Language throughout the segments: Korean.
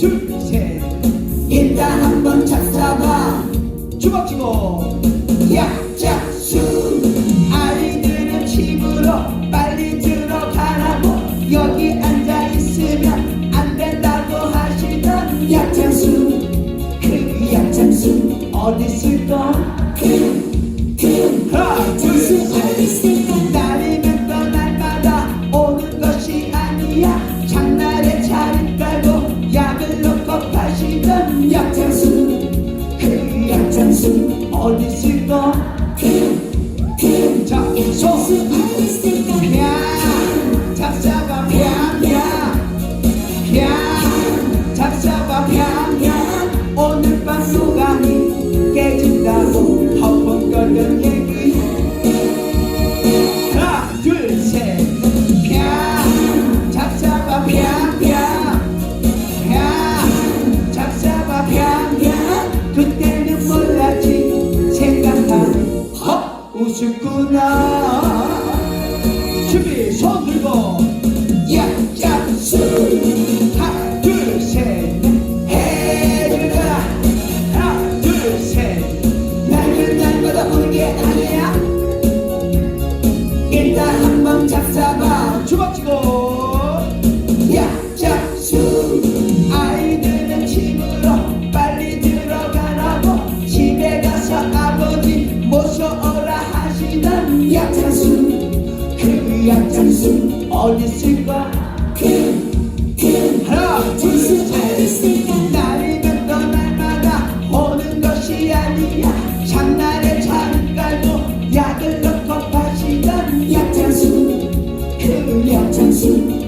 둘, 셋. 일단 한번 찾아봐. 주먹주먹. 약작수. 아이들은 집으로 빨리 들어가라고. 여기 앉아있으면 안 된다고 하시던 약장수. 그 약장수 어딨을까? 그, 그, 하나, 둘, 어디 있을까? 자 손. 야 잡잡아. 뺨야. 야 잡잡아. 뺨야. 오늘 헛 웃었구나. 준비 손 got to do all you think about. Kill, kill, ha, to the everything.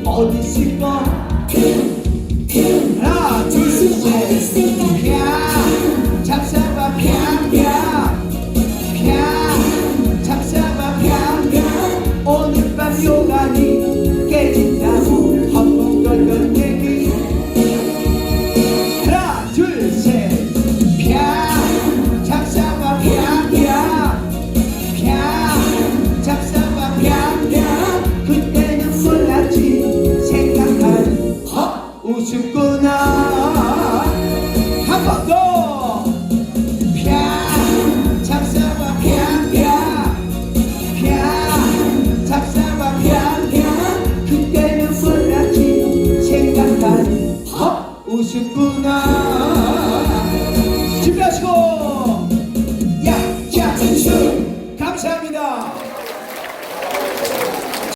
어디 있을까? 하나 둘셋 싶구나.